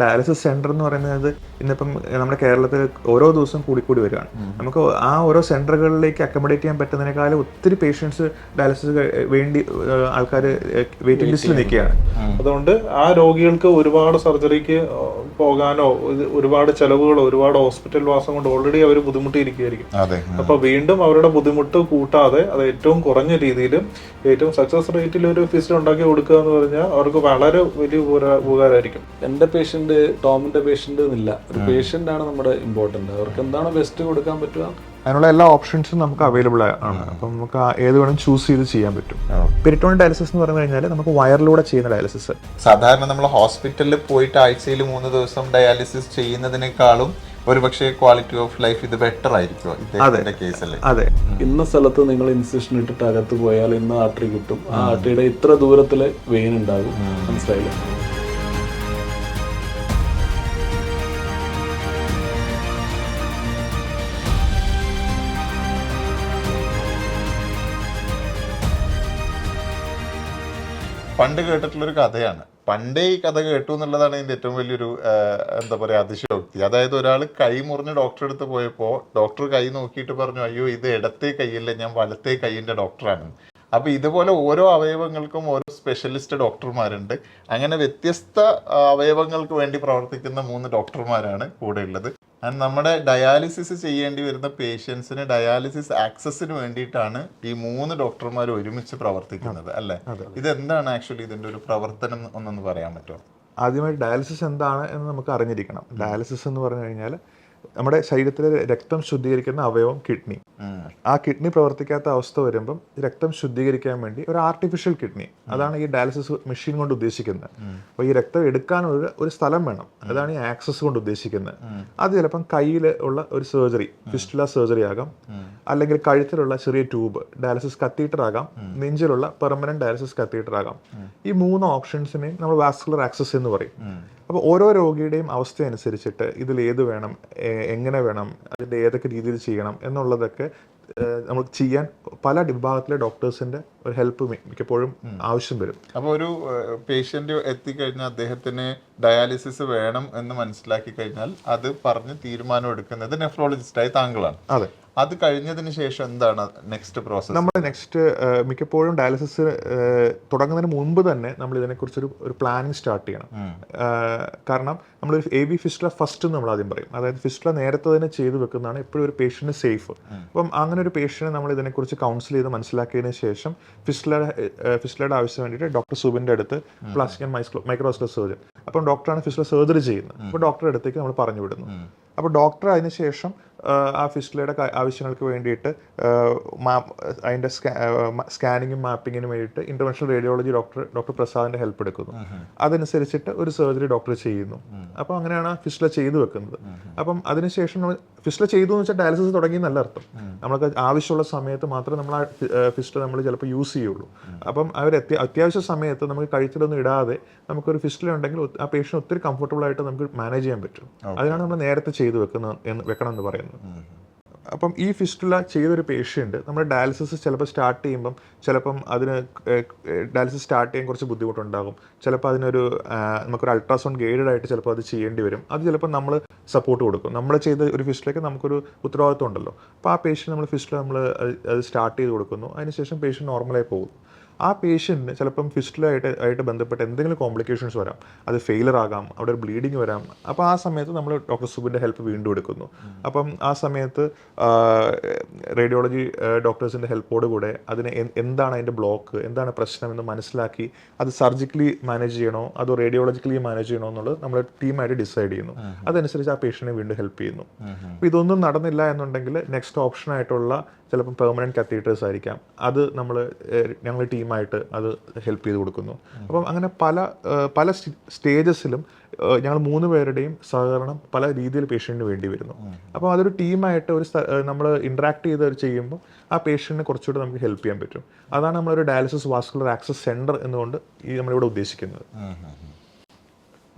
Dialysis centre എന്ന് പറയുന്നത് ഇന്നിപ്പം നമ്മുടെ കേരളത്തിൽ ഓരോ ദിവസം കൂടിക്കൂടി വരികയാണ്. നമുക്ക് ആ ഓരോ സെന്ററുകളിലേക്ക് അക്കോമഡേറ്റ് ചെയ്യാൻ പറ്റുന്നതിനേക്കാളും ഒത്തിരി പേഷ്യൻസ് ഡയാലിസിസ് വേണ്ടി ആൾക്കാർ വെയിറ്റിംഗ് ലിസ്റ്റിൽ നിൽക്കുകയാണ്. അതുകൊണ്ട് ആ രോഗികൾക്ക് ഒരുപാട് സർജറിക്ക് പോകാനോ ഒരുപാട് ചെലവുകളോ ഒരുപാട് ഹോസ്പിറ്റൽ വാസം കൊണ്ട് ഓൾറെഡി അവർ ബുദ്ധിമുട്ടിയിരിക്കുകയായിരിക്കും. അപ്പൊ വീണ്ടും അവരുടെ ബുദ്ധിമുട്ട് കൂട്ടാതെ അത് ഏറ്റവും കുറഞ്ഞ രീതിയിലും ഏറ്റവും സക്സസ് റേറ്റിൽ ഒരു ഫിസ്റ്റ് ഉണ്ടാക്കി കൊടുക്കുക എന്ന് പറഞ്ഞാൽ അവർക്ക് വളരെ വലിയ ഉപകാരമായിരിക്കും. എന്റെ എന്റെ പേഷ്യന്റ് ടോമിന്റെ പേഷ്യന്റ് എന്നില്ല. ഒരു പേഷ്യന്റ് ആണ് നമ്മുടെ ഇമ്പോർട്ടന്റ് അവർക്ക് എന്താണ് ബെസ്റ്റ് കൊടുക്കാൻ പറ്റുക? അതിനുള്ള എല്ലാ ഓപ്ഷൻസും നമുക്ക് അവൈലബിൾ ആണ്. അപ്പം നമുക്ക് ഏത് വേണം ചൂസ് ചെയ്ത് ചെയ്യാൻ പറ്റും. പെരിറ്റോൺ ഡയാലിസിസ് എന്ന് പറഞ്ഞു കഴിഞ്ഞാൽ നമുക്ക് വയറിലൂടെ ചെയ്യുന്ന ഡയാലിസിസ് സാധാരണ നമ്മൾ ഹോസ്പിറ്റലിൽ പോയിട്ട് ആഴ്ചയിൽ മൂന്ന് ദിവസം ഡയാലിസിസ് ചെയ്യുന്നതിനേക്കാളും ഒരുപക്ഷെ ക്വാളിറ്റി ഓഫ് ലൈഫ് ഇത് ബെറ്റർ ആയിരിക്കും. കേസല്ലേ അതെ. ഇന്ന സ്ഥലത്ത് നിങ്ങൾ ഇൻസിഷൻ ഇട്ടിട്ട് അകത്ത് പോയാൽ ഇന്ന ആർട്ടറി കിട്ടും. ആ ആർട്ടറിയുടെ ഇത്ര ദൂരത്തിൽ വെയിൻ ഉണ്ടാകും. മനസ്സിലായില്ലേ? പണ്ട് കേട്ടിട്ടുള്ളൊരു കഥയാണ്. പണ്ടേ ഈ കഥ കേട്ടു എന്നുള്ളതാണ് ഇതിന്റെ ഏറ്റവും വലിയൊരു എന്താ പറയുക അതിശയോക്തി. അതായത് ഒരാൾ കൈ മുറിഞ്ഞ് ഡോക്ടറെ അടുത്ത് പോയപ്പോൾ ഡോക്ടർ കൈ നോക്കിയിട്ട് പറഞ്ഞു അയ്യോ ഇത് ഇടത്തെ കൈയല്ല ഞാൻ വലത്തെ കൈയിന്റെ ഡോക്ടറാണ് അപ്പോൾ ഇതുപോലെ ഓരോ അവയവങ്ങൾക്കും ഓരോ സ്പെഷ്യലിസ്റ്റ് ഡോക്ടർമാരുണ്ട് അങ്ങനെ വ്യത്യസ്ത അവയവങ്ങൾക്ക് വേണ്ടി പ്രവർത്തിക്കുന്ന മൂന്ന് ഡോക്ടർമാരാണ് കൂടെ ഉള്ളത്. ആൻഡ് നമ്മുടെ ഡയാലിസിസ് ചെയ്യേണ്ടി വരുന്ന പേഷ്യൻസിന് ഡയാലിസിസ് ആക്സസിന് വേണ്ടിയിട്ടാണ് ഈ മൂന്ന് ഡോക്ടർമാർ ഒരുമിച്ച് പ്രവർത്തിക്കുന്നത് അല്ലേ? ഇതെന്താണ് ആക്ച്വലി ഇതിന്റെ ഒരു പ്രവർത്തനം ഒന്നൊന്ന് പറയാൻ പറ്റുമോ? ആദ്യമായി ഡയാലിസിസ് എന്താണ് എന്ന് നമുക്ക് അറിഞ്ഞിരിക്കണം. ഡയാലിസിസ് എന്ന് പറഞ്ഞു കഴിഞ്ഞാൽ നമ്മുടെ ശരീരത്തിലെ രക്തം ശുദ്ധീകരിക്കുന്ന അവയവം കിഡ്നി. ആ കിഡ്നി പ്രവർത്തിക്കാത്ത അവസ്ഥ വരുമ്പം രക്തം ശുദ്ധീകരിക്കാൻ വേണ്ടി ഒരു ആർട്ടിഫിഷ്യൽ കിഡ്നി. അതാണ് ഈ ഡയാലിസിസ് മെഷീൻ കൊണ്ട് ഉദ്ദേശിക്കുന്നത്. അപ്പോൾ ഈ രക്തം എടുക്കാനുള്ള ഒരു സ്ഥലം വേണം. അതാണ് ഈ ആക്സസ് കൊണ്ട് ഉദ്ദേശിക്കുന്നത്. അത് ചിലപ്പം കയ്യിൽ ഉള്ള ഒരു സർജറി ഫിസ്റ്റുല സർജറി ആകാം. അല്ലെങ്കിൽ കഴുത്തിലുള്ള ചെറിയ ട്യൂബ് ഡയാലിസിസ് കത്തീറ്റർ ആകാം. നെഞ്ചിലുള്ള പെർമനന്റ് ഡയാലിസിസ് കത്തീറ്റർ ആകാം. ഈ മൂന്ന് ഓപ്ഷൻസിനെയും നമ്മൾ വാസ്കുലർ ആക്സസ് എന്ന് പറയും. അപ്പോൾ ഓരോ രോഗിയുടെയും അവസ്ഥ അനുസരിച്ചിട്ട് ഇതിൽ ഏത് വേണം എങ്ങനെ വേണം അതിന്റെ ഏതൊക്കെ രീതിയിൽ ചെയ്യണം എന്നുള്ളതൊക്കെ നമ്മൾ നമുക്ക് ചെയ്യാൻ പല വിഭാഗത്തിലെ ഡോക്ടേഴ്സിന്റെ ഒരു ഹെൽപ്പ് മിക്കപ്പോഴും ആവശ്യം വരും. അപ്പോൾ ഒരു പേഷ്യന്റ് എത്തിക്കഴിഞ്ഞാൽ അദ്ദേഹത്തിന് ഡയാലിസിസ് വേണം എന്ന് മനസ്സിലാക്കി കഴിഞ്ഞാൽ അത് പറഞ്ഞ് തീരുമാനം എടുക്കുന്നത് നെഫ്രോളജിസ്റ്റായി താങ്കളാണ്. അതെ. അത് കഴിഞ്ഞതിന് ശേഷം എന്താണ് നെക്സ്റ്റ് പ്രോസസ് നമ്മൾ നെക്സ്റ്റ് മിക്കപ്പോഴും ഡയാലിസിസ് തുടങ്ങുന്നതിന് മുമ്പ് തന്നെ നമ്മൾ ഇതിനെക്കുറിച്ചൊരു ഒരു പ്ലാനിങ് സ്റ്റാർട്ട് ചെയ്യണം. കാരണം നമ്മൾ എ ബി ഫിസ്റ്റുല ഫസ്റ്റ് എന്ന് നമ്മൾ ആദ്യം പറയും. അതായത് ഫിസ്റ്റുല നേരത്തെ തന്നെ ചെയ്ത് വെക്കുന്നതാണ് എപ്പോഴും ഒരു പേഷ്യന്റ് സേഫ് അപ്പം അങ്ങനെ ഒരു പേഷ്യനെ നമ്മൾ ഇതിനെക്കുറിച്ച് കൗൺസിൽ ചെയ്ത് മനസ്സിലാക്കിയതിന് ശേഷം ഫിസ്റ്റുല ഫിസ്റ്റുലയുടെ ആവശ്യം വേണ്ടിയിട്ട് ഡോക്ടർ സുബിന്റെ അടുത്ത് പ്ലാസ്റ്റിക് മൈക്രോ മൈക്രോസ്കോപ്പ് സർജൻ അപ്പം ഡോക്ടറാണ് ഫിസ്റ്റുല സർജറി ചെയ്യുന്നത്. അപ്പോൾ ഡോക്ടറുടെ അടുത്തേക്ക് നമ്മൾ പറഞ്ഞു വിടുന്നു. അപ്പോൾ ഡോക്ടർ അതിന് ശേഷം ആഹ് ആ ഫിസ്റ്റിലയുടെ ആവശ്യങ്ങൾക്ക് വേണ്ടിയിട്ട് അതിന്റെ സ്കാനിങ്ങും മാപ്പിങ്ങിനും വേണ്ടിയിട്ട് ഇന്റർവെൻഷണൽ റേഡിയോളജി ഡോക്ടർ ഡോക്ടർ പ്രസാദിന്റെ ഹെൽപ്പ് എടുക്കുന്നു. അതനുസരിച്ചിട്ട് ഒരു സർജറി ഡോക്ടർ ചെയ്യുന്നു. അപ്പോൾ അങ്ങനെയാണ് ആ ഫിസ്റ്റില ചെയ്തു വെക്കുന്നത്. അപ്പം അതിനുശേഷം നമ്മൾ ഫിസ്റ്റില ചെയ്തു എന്ന് വെച്ചാൽ ഡയാലിസിസ് തുടങ്ങി നല്ല അർത്ഥം. നമ്മൾക്ക് ആവശ്യമുള്ള സമയത്ത് മാത്രമേ നമ്മൾ ആ ഫിസ്റ്റില നമ്മൾ ചിലപ്പോൾ യൂസ് ചെയ്യുള്ളൂ. അപ്പം അവർ അത്യാവശ്യ സമയത്ത് നമുക്ക് കഴിച്ചിലൊന്നും ഇടാതെ നമുക്കൊരു ഫിസ്റ്റില ഉണ്ടെങ്കിൽ ആ പേഷ്യൻ ഒത്തിരി കംഫർട്ടബിൾ ആയിട്ട് നമുക്ക് മാനേജ് ചെയ്യാൻ പറ്റും. അതിനാണ് നമ്മൾ നേരത്തെ ചെയ്തു വെക്കുന്നത് എന്ന് വെക്കണം എന്ന് പറയുന്നത്. അപ്പം ഈ ഫിസ്റ്റുല ചെയ്തൊരു പേഷ്യന്റ് നമ്മൾ ഡയാലിസിസ് ചിലപ്പോൾ സ്റ്റാർട്ട് ചെയ്യുമ്പം ചിലപ്പം അതിന് ഡയാലിസിസ് സ്റ്റാർട്ട് ചെയ്യാൻ കുറച്ച് ബുദ്ധിമുട്ടുണ്ടാകും. ചിലപ്പോൾ അതിനൊരു നമുക്കൊരു അൾട്രാസൗണ്ട് ഗൈഡഡ് ആയിട്ട് ചിലപ്പോൾ അത് ചെയ്യേണ്ടി വരും. അത് ചിലപ്പോൾ നമ്മൾ സപ്പോർട്ട് കൊടുക്കും. നമ്മൾ ചെയ്ത ഒരു ഫിസ്റ്റിലേക്ക് നമുക്കൊരു ഉത്തരവാദിത്വം ഉണ്ടല്ലോ. അപ്പോൾ ആ പേഷ്യന്റ് നമ്മൾ ഫിസ്റ്റിൽ നമ്മൾ അത് സ്റ്റാർട്ട് ചെയ്ത് കൊടുക്കുന്നു. അതിനുശേഷം പേഷ്യന്റ് നോർമലായി പോകും ആ പേഷ്യന്റിന് ചിലപ്പം ഫിസ്റ്റിലായിട്ട് ആയിട്ട് ബന്ധപ്പെട്ട് എന്തെങ്കിലും കോംപ്ലിക്കേഷൻസ് വരാം. അത് ഫെയിലർ ആകാം അവിടെ ഒരു ബ്ലീഡിങ് വരാം. അപ്പോൾ ആ സമയത്ത് നമ്മൾ ഡോക്ടർ സുബിന്റെ ഹെൽപ്പ് വീണ്ടും എടുക്കുന്നു. അപ്പം ആ സമയത്ത് റേഡിയോളജി ഡോക്ടേഴ്സിന്റെ ഹെൽപ്പോട് കൂടെ അതിന് എന്താണ് അതിന്റെ ബ്ലോക്ക് എന്താണ് പ്രശ്നം എന്ന് മനസ്സിലാക്കി അത് സർജിക്കലി മാനേജ് ചെയ്യണോ അതോ റേഡിയോളജിക്കലി മാനേജ് ചെയ്യണോ എന്നുള്ളത് നമ്മൾ ടീമായിട്ട് ഡിസൈഡ് ചെയ്യുന്നു. അതനുസരിച്ച് ആ പേഷ്യന്റിനെ വീണ്ടും ഹെൽപ്പ് ചെയ്യുന്നു. അപ്പോൾ ഇതൊന്നും നടന്നില്ല എന്നുണ്ടെങ്കിൽ നെക്സ്റ്റ് ഓപ്ഷൻ ആയിട്ടുള്ള ചിലപ്പം പെർമനന്റ് കത്തീറ്റേഴ്സ് ആയിരിക്കാം. അത് നമ്മൾ ഞങ്ങൾ ടീമായിട്ട് അത് ഹെൽപ്പ് ചെയ്ത് കൊടുക്കുന്നു. അപ്പം അങ്ങനെ പല പല സ്റ്റേജസിലും ഞങ്ങൾ മൂന്ന് പേരുടെയും സഹകരണം പല രീതിയിൽ പേഷ്യന്റിന് വേണ്ടി വരുന്നു. അപ്പോൾ അതൊരു ടീമായിട്ട് ഒരു നമ്മൾ ഇൻട്രാക്ട് ചെയ്ത് ചെയ്യുമ്പോൾ ആ പേഷ്യന്റിനെ കുറച്ചുകൂടി നമുക്ക് ഹെൽപ്പ് ചെയ്യാൻ പറ്റും. അതാണ് നമ്മളൊരു ഡയാലിസിസ് വാസ്കുലർ ആക്സസ് സെന്റർ എന്നുകൊണ്ട് ഈ നമ്മളിവിടെ ഉദ്ദേശിക്കുന്നത്.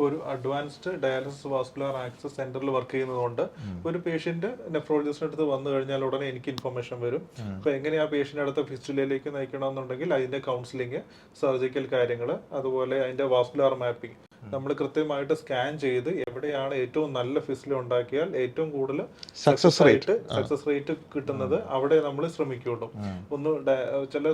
ഒരു അഡ്വാൻസ്ഡ് ഡയാലിസിസ് വാസ്കുലർ ആക്സസ് സെന്ററിൽ വർക്ക് ചെയ്യുന്നതുകൊണ്ട് ഒരു പേഷ്യന്റ് നെഫ്രോളജിസ്റ്റിന്റെ അടുത്ത് വന്നു കഴിഞ്ഞാൽ ഉടനെ എനിക്ക് ഇൻഫർമേഷൻ വരും. അപ്പൊ എങ്ങനെ ആ പേഷ്യന്റ് അടുത്ത ഫിസ്റ്റുലയിലേക്ക് നയിക്കണമെന്നുണ്ടെങ്കിൽ അതിന്റെ കൗൺസിലിംഗ് സർജിക്കൽ കാര്യങ്ങൾ അതുപോലെ അതിന്റെ വാസ്കുലർ മാപ്പിംഗ് നമ്മൾ കൃത്യമായിട്ട് സ്കാൻ ചെയ്ത് എവിടെയാണ് ഏറ്റവും നല്ല ഫിസിൽ ഉണ്ടാക്കിയാൽ ഏറ്റവും കൂടുതൽ സക്സസ് റേറ്റ് സക്സസ് റേറ്റ് കിട്ടുന്നത് അവിടെ നമ്മൾ ശ്രമിക്കുള്ളൂ. ഒന്ന് ചില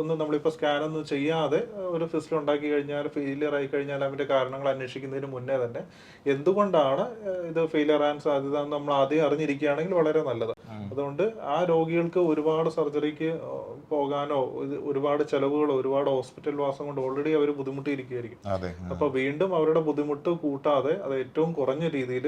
ഒന്ന് നമ്മളിപ്പോ സ്കാൻ ഒന്നും ചെയ്യാതെ ഒരു ഫിസിൽ ഉണ്ടാക്കി കഴിഞ്ഞാൽ ഫെയിലിയർ ആയി കഴിഞ്ഞാൽ അതിന്റെ കാരണങ്ങൾ അന്വേഷിക്കുന്നതിന് മുന്നേ തന്നെ എന്തുകൊണ്ടാണ് ഇത് ഫെയിലിയർ ആകാൻ സാധ്യത നമ്മൾ ആദ്യം അറിഞ്ഞിരിക്കുകയാണെങ്കിൽ വളരെ നല്ലത്. അതുകൊണ്ട് ആ രോഗികൾക്ക് ഒരുപാട് സർജറിക്ക് പോകാനോ ഒരുപാട് ചെലവുകളോ ഒരുപാട് ഹോസ്പിറ്റൽ വാസം കൊണ്ട് ഓൾറെഡി അവർ ബുദ്ധിമുട്ടിയിരിക്കുകയായിരിക്കും അപ്പൊ വീണ്ടും അവരുടെ ബുദ്ധിമുട്ട് കൂട്ടാതെ അത് ഏറ്റവും കുറഞ്ഞ രീതിയിൽ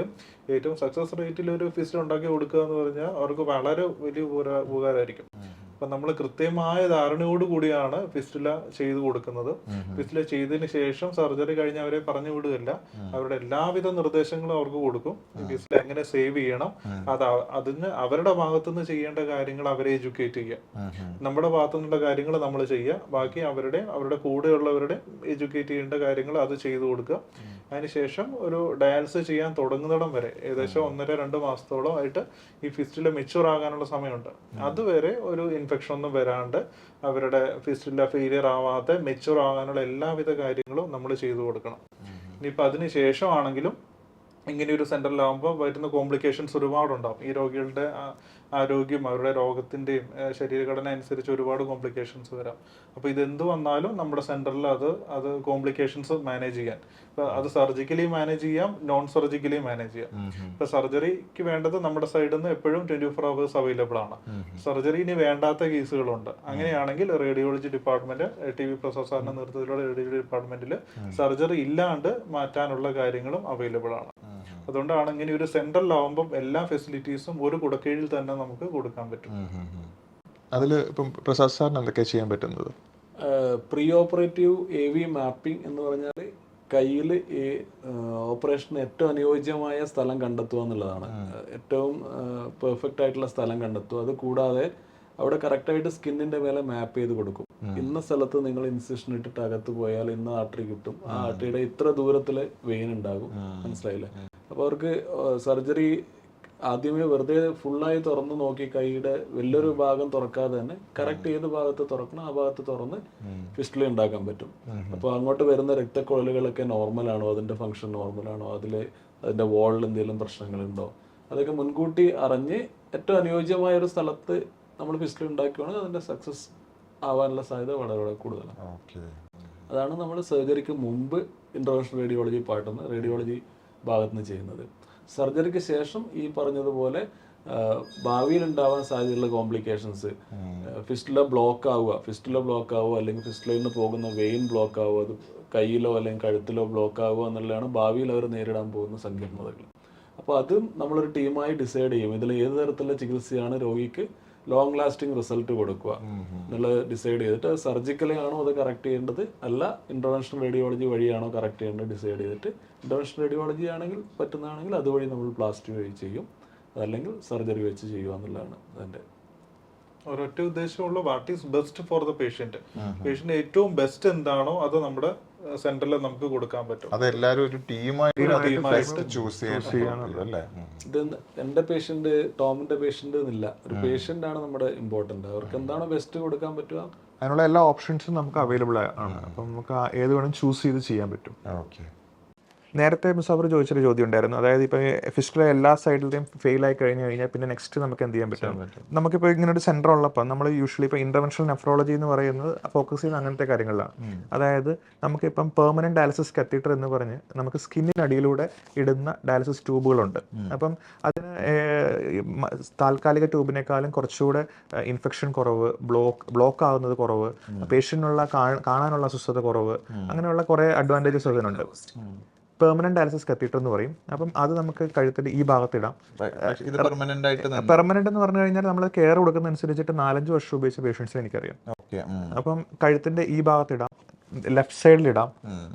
ഏറ്റവും സക്സസ് റേറ്റിൽ ഒരു ഫിസിൽ ഉണ്ടാക്കി കൊടുക്കുക എന്ന് പറഞ്ഞാൽ അവർക്ക് വളരെ വലിയ ഉപകാരമായിരിക്കും. അപ്പൊ നമ്മൾ കൃത്യമായ ധാരണയോട് കൂടിയാണ് ഫിസ്റ്റുല ചെയ്തു കൊടുക്കുന്നത്. ഫിസ്റ്റുല ചെയ്തതിന് ശേഷം സർജറി കഴിഞ്ഞ് അവരെ പറഞ്ഞു വിടുകയല്ല. അവരുടെ എല്ലാവിധ നിർദ്ദേശങ്ങളും അവർക്ക് കൊടുക്കും. ഫിസ്റ്റില എങ്ങനെ സേവ് ചെയ്യണം അത് അതിന് അവരുടെ ഭാഗത്തുനിന്ന് ചെയ്യേണ്ട കാര്യങ്ങൾ അവരെ എഡ്യൂക്കേറ്റ് ചെയ്യുക. നമ്മുടെ ഭാഗത്തുനിന്നുള്ള കാര്യങ്ങൾ നമ്മൾ ചെയ്യുക. ബാക്കി അവരുടെ അവരുടെ കൂടെയുള്ളവരുടെ എഡ്യൂക്കേറ്റ് ചെയ്യേണ്ട കാര്യങ്ങൾ അത് ചെയ്തു കൊടുക്കുക. അതിനുശേഷം ഒരു ഡയാലിസിസ് ചെയ്യാൻ തുടങ്ങുന്നിടം വരെ ഏകദേശം ഒന്നര രണ്ട് മാസത്തോളം ആയിട്ട് ഈ ഫിസ്റ്റില മെച്ചൂർ ആകാനുള്ള സമയമുണ്ട്. അതുവരെ ഒരു ഇൻഫെക്ഷൻ ഒന്നും വരാണ്ട് അവരുടെ ഫിസ്റ്റില ഫെയിലിയർ ആവാതെ മെച്ചൂർ ആകാനുള്ള എല്ലാവിധ കാര്യങ്ങളും നമ്മൾ ചെയ്തു കൊടുക്കണം. ഇനിയിപ്പോൾ അതിന് ശേഷമാണെങ്കിലും ഇങ്ങനെ ഒരു സെന്ററിലാകുമ്പോൾ വരുന്ന കോംപ്ലിക്കേഷൻസ് ഒരുപാടുണ്ടാവും. ഈ രോഗികളുടെ ആരോഗ്യം അവരുടെ രോഗത്തിന്റെയും ശരീരഘടന അനുസരിച്ച് ഒരുപാട് കോംപ്ലിക്കേഷൻസ് വരാം. അപ്പോൾ ഇതെന്ത് വന്നാലും നമ്മുടെ സെന്ററിൽ അത് അത് കോംപ്ലിക്കേഷൻസ് മാനേജ് ചെയ്യാൻ. ഇപ്പോൾ അത് സർജിക്കലി മാനേജ് ചെയ്യാം നോൺ സർജിക്കലി മാനേജ് ചെയ്യാം ഇപ്പൊ സർജറിക്ക് വേണ്ടത് നമ്മുടെ സൈഡിൽ നിന്ന് എപ്പോഴും ട്വന്റി ഫോർ അവേഴ്സ് അവൈലബിൾ ആണ് സർജറി ഇനി വേണ്ടാത്ത കേസുകളുണ്ട്. അങ്ങനെയാണെങ്കിൽ റേഡിയോളജി ഡിപ്പാർട്ട്മെന്റ് ടി വി സാറിന്റെ നേതൃത്വത്തിലുള്ള റേഡിയോളജി ഡിപ്പാർട്ട്മെന്റിൽ സർജറി ഇല്ലാണ്ട് മാറ്റാനുള്ള കാര്യങ്ങളും അവൈലബിൾ ആണ്. അതുകൊണ്ടാണ് ഇങ്ങനെ ഒരു സെൻട്രലാവുമ്പം എല്ലാ ഫെസിലിറ്റീസും ഒരു കുടക്കീഴിൽ തന്നെ നമുക്ക് കൊടുക്കാൻ പറ്റും. അതിൽ ഇപ്പം പ്രസാദ് സാറിന് എന്തൊക്കെ ചെയ്യാൻ പറ്റുന്നത്? Pre operative A V mapping എന്ന് പറഞ്ഞാൽ കയ്യിൽ ഈ ഓപ്പറേഷന് ഏറ്റവും അനുയോജ്യമായ സ്ഥലം കണ്ടെത്തുക എന്നുള്ളതാണ്. ഏറ്റവും പെർഫെക്റ്റ് ആയിട്ടുള്ള സ്ഥലം കണ്ടെത്തുക. അത് കൂടാതെ അവിടെ കറക്റ്റായിട്ട് സ്കിന്നിന്റെ മേലെ മാപ്പ് ചെയ്ത് കൊടുക്കും. ഇന്ന സ്ഥലത്ത് നിങ്ങൾ ഇൻസിഷൻ ഇട്ടിട്ട് അകത്ത് പോയാൽ ഇന്ന ആർട്ടറി കിട്ടും. ആ ആർട്ടറിയുടെ ഇത്ര ദൂരത്തിൽ വെയിൻ ഉണ്ടാകും. മനസ്സിലായില്ലേ? അപ്പൊ അവർക്ക് സർജറി ആദ്യമേ വെറുതെ ഫുള്ളായി തുറന്ന് നോക്കി കൈയുടെ വലിയൊരു ഭാഗം തുറക്കാതെ തന്നെ കറക്റ്റ് ഏത് ഭാഗത്ത് തുറക്കണം ആ ഭാഗത്ത് തുറന്ന് ഫിസ്റ്റിൽ ഉണ്ടാക്കാൻ പറ്റും. അപ്പോൾ അങ്ങോട്ട് വരുന്ന രക്തക്കുഴലുകളൊക്കെ നോർമലാണോ അതിന്റെ ഫംഗ്ഷൻ നോർമലാണോ അതിൽ അതിന്റെ വാളിൽ എന്തെങ്കിലും പ്രശ്നങ്ങളുണ്ടോ? അതൊക്കെ മുൻകൂട്ടി അറിഞ്ഞ് ഏറ്റവും അനുയോജ്യമായ ഒരു സ്ഥലത്ത് നമ്മൾ ഫിസ്റ്റിൽ ഉണ്ടാക്കുകയാണെങ്കിൽ അതിന്റെ സക്സസ് ആവാനുള്ള സാധ്യത വളരെ വളരെ കൂടുതലാണ്. അതാണ് നമ്മൾ സർജറിക്ക് മുമ്പ് ഇന്റർവെൻഷൻ റേഡിയോളജി പാർട്ടുന്ന റേഡിയോളജി ഭാഗത്ത് നിന്ന് ചെയ്യുന്നത്. സർജറിക്ക് ശേഷം ഈ പറഞ്ഞതുപോലെ ഭാവിയിൽ ഉണ്ടാവാൻ സാധ്യതയുള്ള കോംപ്ലിക്കേഷൻസ് ഫിസ്റ്റുല ബ്ലോക്ക് ആവുക ഫിസ്റ്റുല ബ്ലോക്ക് ആവുക അല്ലെങ്കിൽ ഫിസ്റ്റുലയിൽ നിന്ന് പോകുന്ന വെയിൻ ബ്ലോക്ക് ആവുക അത് കയ്യിലോ അല്ലെങ്കിൽ കഴുത്തിലോ ബ്ലോക്ക് ആവുക എന്നുള്ളതാണ് ഭാവിയിൽ അവർ നേരിടാൻ പോകുന്ന സങ്കീർണതകൾ. അപ്പോൾ അതും നമ്മളൊരു ടീമായി ഡിസൈഡ് ചെയ്യും. ഇതിൽ ഏത് തരത്തിലുള്ള ചികിത്സയാണ് രോഗിക്ക് ലോങ് ലാസ്റ്റിംഗ് റിസൾട്ട് കൊടുക്കുക. എന്നുള്ളത് ഡിസൈഡ് ചെയ്തിട്ട് സർജിക്കലി ആണോ അത് കറക്റ്റ് ചെയ്യേണ്ടത്? അല്ല ഇന്റർവെൻഷൻ റേഡിയോളജി വഴിയാണോ കറക്റ്റ് ചെയ്യേണ്ടത് ഡിസൈഡ് ചെയ്തിട്ട് ഇന്റർവെൻഷൻ റേഡിയോളജി ആണെങ്കിൽ പറ്റുന്നതാണെങ്കിൽ അതുവഴി നമ്മൾ പ്ലാസ്റ്റിക് വഴി ചെയ്യും. അതല്ലെങ്കിൽ സർജറി വെച്ച് ചെയ്യുക എന്നുള്ളതാണ് അതിന്റെ. ഒരൊറ്റ ഉദ്ദേശമുള്ള what is best for the patient patient ഏറ്റവും ബെസ്റ്റ് എന്താണോ അത് നമ്മുടെ സെന്ററിൽ നമുക്ക് കൊടുക്കാൻ പറ്റും. അത് എല്ലാവരും ഒരു ടീമായിട്ട് ടീമായിട്ട് ചൂസ് ഉം. ഇത് എന്റെ പേഷ്യന്റ് ടോമിന്റെ പേഷ്യന്റ് എന്നില്ല ഒരു പേഷ്യന്റ് ആണ് നമ്മുടെ ഇമ്പോർട്ടന്റ് അവർക്ക് എന്താണോ ബെസ്റ്റ് കൊടുക്കാൻ പറ്റുക? അതിനുള്ള എല്ലാ ഓപ്ഷൻസും നമുക്ക് അവൈലബിൾ ആണ്. അപ്പം നമുക്ക് ഏത് വേണം ചൂസ് ചെയ്ത് ചെയ്യാൻ പറ്റും. ഓക്കെ. നേരത്തെ മുസാഫർ ചോദിച്ചൊരു ചോദ്യം ഉണ്ടായിരുന്നു അതായത് ഇപ്പൊ ഫിസ്റ്റിലെ എല്ലാ സൈഡിലെയും ഫെയിൽ ആയി കഴിഞ്ഞു കഴിഞ്ഞാൽ പിന്നെ നെക്സ്റ്റ് നമുക്ക് എന്ത് ചെയ്യാൻ പറ്റും? നമുക്കിപ്പോൾ ഇങ്ങനെ ഒരു സെന്റർ ഉള്ളപ്പോൾ നമ്മൾ യൂഷ്വലി ഇപ്പോൾ ഇന്റർവെൻഷണൽ നെഫ്രോളജി എന്ന് പറയുന്നത് ഫോക്കസ് ചെയ്യുന്ന അങ്ങനത്തെ കാര്യങ്ങളിലാണ് അതായത് നമുക്കിപ്പം പെർമനന്റ് ഡയാലിസിസ് കത്തീറ്റർ എന്ന് പറഞ്ഞ് നമുക്ക് സ്കിന്നിനടിയിലൂടെ ഇടുന്ന ഡയാലിസിസ് ട്യൂബുകളുണ്ട് അപ്പം അതിന് താൽക്കാലിക ട്യൂബിനേക്കാളും കുറച്ചുകൂടെ ഇൻഫെക്ഷൻ കുറവ് ബ്ലോക്ക് ബ്ലോക്ക് ആകുന്നത് കുറവ് പേഷ്യന്റിനുള്ള കാണാനുള്ള അസ്വസ്ഥത കുറവ് അങ്ങനെയുള്ള കുറേ അഡ്വാന്റേജസ് അതിനുണ്ട് പെർമനന്റ് ഡയാലിസിസ് കത്തീറ്റർ എന്ന് പറയും. അപ്പം അത് നമുക്ക് കഴുത്തിൽ ഈ ഭാഗത്തിടാം. പെർമനന്റ് ആയിട്ട് പെർമനന്റ് എന്ന് പറഞ്ഞു കഴിഞ്ഞാൽ നമ്മൾ കെയർ കൊടുക്കുന്ന അനുസരിച്ചിട്ട് നാലഞ്ച് വർഷം ഉപയോഗിച്ച പേഷ്യൻസിനെ എനിക്കറിയാം. അപ്പം കഴുത്തിന്റെ ഈ ഭാഗത്തിടാം. ലെഫ്റ്റ് സൈഡിലിടാം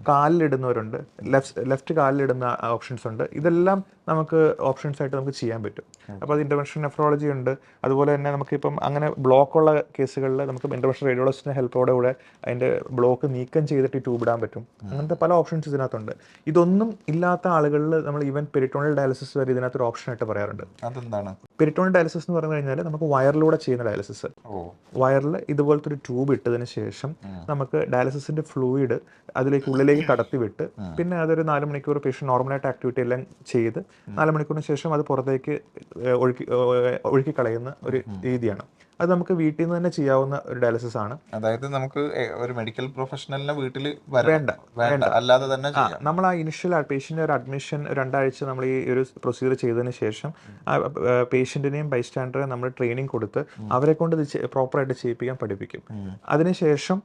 കാലിലിടുന്നവരുണ്ട് ലെഫ്റ്റ് ലെഫ്റ്റ് കാലിലിടുന്ന ഓപ്ഷൻസ് ഉണ്ട്. ഇതെല്ലാം നമുക്ക് ഓപ്ഷൻസ് ആയിട്ട് നമുക്ക് ചെയ്യാൻ പറ്റും. അപ്പോൾ അത് ഇന്റർവെൻഷൻ നെഫ്രോളജി ഉണ്ട്. അതുപോലെ തന്നെ നമുക്കിപ്പം അങ്ങനെ ബ്ലോക്കുള്ള കേസുകളിൽ നമുക്ക് ഇന്റർവെൻഷൻ റേഡിയോളജിസ്റ്റിന്റെ ഹെൽപ്പോടെ കൂടെ അതിന്റെ ബ്ലോക്ക് നീക്കം ചെയ്തിട്ട് ഈ ട്യൂബ് ഇടാൻ പറ്റും. അങ്ങനത്തെ പല ഓപ്ഷൻസ് ഇതിനകത്തുണ്ട്. ഇതൊന്നും ഇല്ലാത്ത ആളുകളിൽ നമ്മൾ ഈവൻ പെരിറ്റോണൽ ഡയാലിസിസ് വരെ ഇതിനകത്തൊരു ഓപ്ഷൻ ആയിട്ട് പറയാറുണ്ട്. അതെന്താണ്? പെരിറ്റോണൽ ഡയാലിസിസ് എന്ന് പറഞ്ഞു കഴിഞ്ഞാൽ നമുക്ക് വയറിലൂടെ ചെയ്യുന്ന ഡയാലിസിസ് വയറിൽ ഇതുപോലത്തെ ഒരു ട്യൂബ് ഇട്ടതിന് ശേഷം നമുക്ക് ഡയാലിസിസിന്റെ ഫ്ലൂയിഡ് അതിലേക്ക് ഉള്ളിലേക്ക് കടത്തി വിട്ട് പിന്നെ അതൊരു നാല് മണിക്കൂർ പേഷ്യൻ നോർമലായിട്ട് ആക്ടിവിറ്റി എല്ലാം ചെയ്ത് നാല് മണിക്കൂറിന് ശേഷം അത് പുറത്തേക്ക് ഒഴുക്കി ഒഴുക്കിക്കളയുന്ന ഒഴുക്കി കളയുന്ന ഒരു രീതിയാണ്. അത് നമുക്ക് വീട്ടിൽ നിന്ന് തന്നെ ചെയ്യാവുന്ന ഒരു ഡയാലിസിസ് ആണ്. അതായത് നമുക്ക് ഒരു മെഡിക്കൽ പ്രൊഫഷണലിനെ വീട്ടിൽ വേണ്ട, വേണ്ട. അല്ലാതെ തന്നെ നമ്മൾ ആ ഇനിഷ്യൽ പേഷ്യന്റെ ഒരു അഡ്മിഷൻ രണ്ടാഴ്ച നമ്മൾ ഈ ഒരു പ്രൊസീജിയർ ചെയ്തതിന് ശേഷം ആ പേഷ്യന്റിനെയും ബൈസ്റ്റാൻഡറെ നമ്മൾ ട്രെയിനിങ് കൊടുത്ത് അവരെ കൊണ്ട് ഇത് പ്രോപ്പറായിട്ട് ചെയ്യിപ്പിക്കാൻ പഠിപ്പിക്കും. അതിനുശേഷം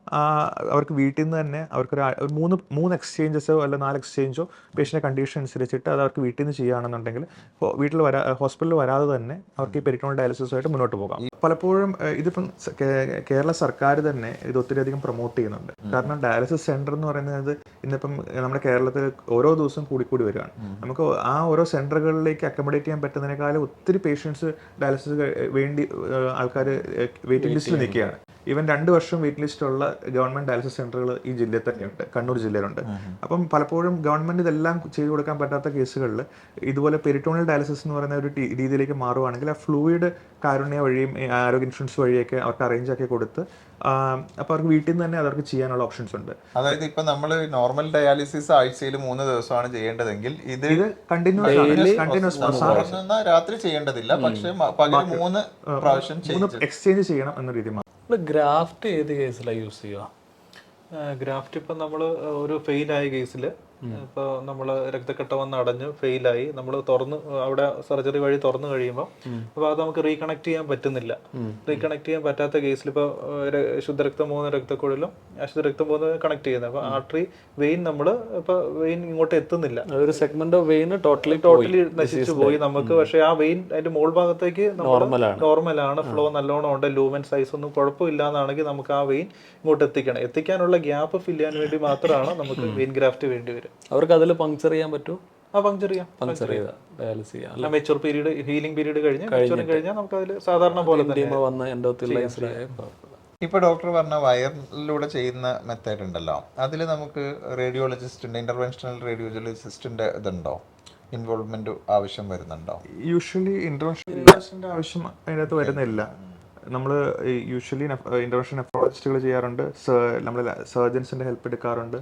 അവർക്ക് വീട്ടിൽ നിന്ന് തന്നെ അവർക്കൊരു മൂന്ന് മൂന്ന് എക്സ്ചേഞ്ചസോ അല്ല നാല് എക്സ്ചേഞ്ചോ പേഷ്യന്റെ കണ്ടീഷൻ അനുസരിച്ചിട്ട് അത് അവർക്ക് വീട്ടിൽ നിന്ന് ചെയ്യുകയാണെന്നുണ്ടെങ്കിൽ വീട്ടിൽ വരാ ഹോസ്പിറ്റലിൽ വരാതെ തന്നെ അവർക്ക് ഈ പെരിറ്റോണൽ ഡയാലിസിസുമായിട്ട് മുന്നോട്ട് പോകാം. പലപ്പോഴും ഏഹ്, ഇതിപ്പം കേരള സർക്കാർ തന്നെ ഇത് ഒത്തിരി അധികം പ്രൊമോട്ട് ചെയ്യുന്നുണ്ട്. കാരണം ഡയാലിസിസ് സെന്റർ എന്ന് പറയുന്നത് ഇന്നിപ്പം നമ്മുടെ കേരളത്തിൽ ഓരോ ദിവസവും കൂടിക്കൂടി വരികയാണ്. നമുക്ക് ആ ഓരോ സെന്ററുകളിലേക്ക് അക്കോമഡേറ്റ് ചെയ്യാൻ പറ്റുന്നതിനേക്കാളും ഒത്തിരി പേഷ്യൻസ് ഡയാലിസിസ് വേണ്ടി ആൾക്കാർ വെയിറ്റിംഗ് ലിസ്റ്റിൽ നിൽക്കുകയാണ്. ഈവൻ രണ്ട് വർഷം വെയിറ്റ് ലിസ്റ്റുള്ള ഗവൺമെന്റ് ഡയാലിസിസ് സെന്ററുകൾ ഈ ജില്ലയിൽ തന്നെയുണ്ട്. കണ്ണൂർ ജില്ലയിലുണ്ട്. അപ്പം പലപ്പോഴും ഗവൺമെന്റ് ഇതെല്ലാം ചെയ്തു കൊടുക്കാൻ പറ്റാത്ത കേസുകളിൽ ഇതുപോലെ പെരിറ്റോണിയൽ ഡയാലിസിസ് എന്ന് പറയുന്ന ഒരു രീതിയിലേക്ക് മാറുവാണെങ്കിൽ ആ ഫ്ലൂയിഡ് കാരുണ്യ വഴിയും ആരോഗ്യ ഇൻഷുറൻസ് വഴിയൊക്കെ അവർക്ക് അറേഞ്ച് ആക്കി കൊടുത്ത് അപ്പോൾ അവർക്ക് വീട്ടിൽ നിന്ന് തന്നെ അവർക്ക് ചെയ്യാനുള്ള ഓപ്ഷൻസ് ഉണ്ട്. അതായത് ഇപ്പൊ നമ്മൾ നോർമൽ ഡയാലിസിസ് ആഴ്ചയിൽ മൂന്ന് ദിവസമാണ് ചെയ്യേണ്ടതെങ്കിൽ ഇത് കണ്ടിന്യൂസ് കണ്ടിന്യൂസ് രാത്രി ചെയ്യേണ്ടതില്ല. പക്ഷേ മൂന്ന് പ്രാവശ്യം എക്സ്ചേഞ്ച് ചെയ്യണം. എന്ന രീതി ഗ്രാഫ്റ്റ് ഏത് കേസിലാണ് യൂസ് ചെയ്യുക? ഗ്രാഫ്റ്റ് ഇപ്പം നമ്മൾ ഒരു ഫെയിലായ കേസിൽ ഇപ്പോൾ നമ്മൾ രക്തക്കട്ട വന്ന് അടഞ്ഞ് ഫെയിലായി നമ്മൾ തുറന്ന് അവിടെ സർജറി വഴി തുറന്നു കഴിയുമ്പോൾ അപ്പോൾ അത് നമുക്ക് റീകണക്ട് ചെയ്യാൻ പറ്റുന്നില്ല. റീകണക്ട് ചെയ്യാൻ പറ്റാത്ത കേസിൽ ഇപ്പോൾ ശുദ്ധരക്തം പോകുന്ന രക്തക്കുഴലും അശുദ്ധരക്തം പോകുന്ന കണക്ട് ചെയ്യുന്നത്. അപ്പോൾ ആർട്ടറി വെയിൻ നമ്മൾ ഇപ്പോൾ വെയിൻ ഇങ്ങോട്ട് എത്തുന്നില്ല. ഒരു segment of vein totally totally നശിച്ചു പോയി നമുക്ക്. പക്ഷേ ആ വെയിൻ അതിന്റെ മോൾ ഭാഗത്തേക്ക് നോർമലാണ് ഫ്ലോ നല്ലോണം ഉണ്ട്. ലൂമൻ സൈസ് ഒന്നും കുഴപ്പമില്ല എന്നാണെങ്കിൽ നമുക്ക് ആ വെയിൻ ഇങ്ങോട്ട് എത്തിക്കണം. എത്തിക്കാനുള്ള ഗ്യാപ്പ് ഫില്ല് ചെയ്യാൻ വേണ്ടി മാത്രമാണ് നമുക്ക് വെയിൻ ഗ്രാഫ്റ്റ് വേണ്ടി വരും അവർക്ക് അതിൽ പങ്ക്ചർ ചെയ്യാൻ പറ്റുമോ ആ പങ്ക്ചർ ചെയ്യാം. പങ്ക്ചർ ചെയ്ത ഡയാലിസ് ചെയ്യാം. അല്ല മെച്ചൂർ പീരീഡ് ഹീലിംഗ് പീരീഡ് കഴിഞ്ഞ് മെച്ചൂറിങ് കഴിഞ്ഞാൽ നമുക്ക് അതിൽ സാധാരണ പോലെ തന്നെ വന്ന വന്ന് എൻഡോത്തിൽ ഇപ്പൊ ഡോക്ടർ പറഞ്ഞ വയറിലൂടെ ചെയ്യുന്ന മെത്തേഡ് ഉണ്ടല്ലോ. അതിൽ നമുക്ക് റേഡിയോളജിസ്റ്റിന്റെ ഇന്റർവെൻഷണൽ റേഡിയോളജിസ്റ്റിന്റെ ഇതുണ്ടോ? ഇൻവോൾവ്മെന്റ് ആവശ്യം വരുന്നുണ്ടോ? യൂഷ്വലി ഇന്റർവെൻഷൻ ഇന്റർവെൻഷന്റെ ആവശ്യം അതിനകത്ത് വരുന്നില്ല. നമ്മൾ യൂഷ്വലി ഇന്റർവെൻഷൻ നെഫ്രോളജിസ്റ്റുകൾ ചെയ്യാറുണ്ട്. നമ്മൾ സർജൻസിന്റെ ഹെൽപ്പ് എടുക്കാറുണ്ട്.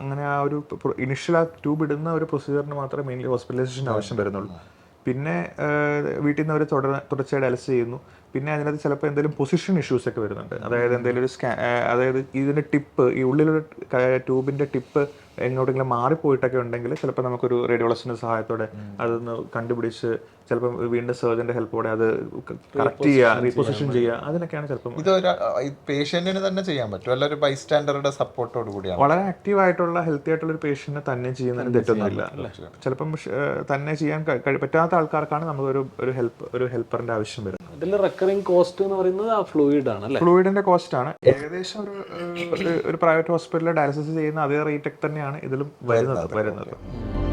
അങ്ങനെ ആ ഒരു ഇനിഷ്യൽ ആ ട്യൂബ് ഇടുന്ന ഒരു പ്രൊസീജിയറിന് മാത്രമേ മെയിൻലി ഹോസ്പിറ്റലൈസേഷൻ ആവശ്യം വരുന്നുള്ളൂ. പിന്നെ വീട്ടിൽ നിന്ന് അവർ തുടർ തുടർച്ചയായി ഡയലസ് ചെയ്യുന്നു. പിന്നെ അതിനകത്ത് ചിലപ്പോൾ എന്തെങ്കിലും പൊസിഷൻ ഇഷ്യൂസ് ഒക്കെ വരുന്നുണ്ട്. അതായത് എന്തെങ്കിലും ഒരു സ്കാ അതായത് ഇതിന്റെ ടിപ്പ് ഈ ഉള്ളിലുള്ള ട്യൂബിന്റെ ടിപ്പ് എങ്ങോട്ടെങ്കിലും മാറിപ്പോയിട്ടൊക്കെ ഉണ്ടെങ്കിൽ ചിലപ്പോൾ നമുക്കൊരു റേഡിയോളജിസ്റ്റിന്റെ സഹായത്തോടെ അതൊന്ന് കണ്ടുപിടിച്ച് ചിലപ്പോൾ വീണ്ടും സർജന്റെ ഹെൽപ്പോടെ അത് കറക്റ്റ് ചെയ്യുക റീപൊസിഷൻ ചെയ്യുക അതിനൊക്കെയാണ് ചിലപ്പം ഇത് ഒരു പേഷ്യന്റിന് തന്നെ ചെയ്യാൻ പറ്റും. അല്ല ഒരു ബൈസ്റ്റാൻഡറുടെ സപ്പോർട്ടോട് കൂടിയാണ്. വളരെ ആക്റ്റീവ് ആയിട്ടുള്ള ഹെൽത്തി ആയിട്ടുള്ള ഒരു പേഷ്യന്റിനെ തന്നെ ചെയ്യുന്നതിന് തെറ്റൊന്നുമില്ല. ചിലപ്പം തന്നെ ചെയ്യാൻ പറ്റാത്ത ആൾക്കാർക്കാണ് നമുക്കൊരു ഒരു ഹെൽപ്പ് ഒരു ഹെൽപ്പറിന്റെ ആവശ്യം വരുന്നത്. അതിൽ റെക്കറിങ് കോസ്റ്റ് എന്ന് പറയുന്നത് ആ ഫ്ലൂയിഡ് ആണ് അല്ലേ? ഫ്ലൂയിഡിന്റെ കോസ്റ്റ് ആണ്. ഏകദേശം ഒരു ഒരു- ഒരു പ്രൈവറ്റ് ഹോസ്പിറ്റലിൽ ഡയാലിസിസ് ചെയ്യുന്ന അതേ റേറ്റ് തന്നെയാണ് ഇതിലും വരുന്നത്. വരുന്നത്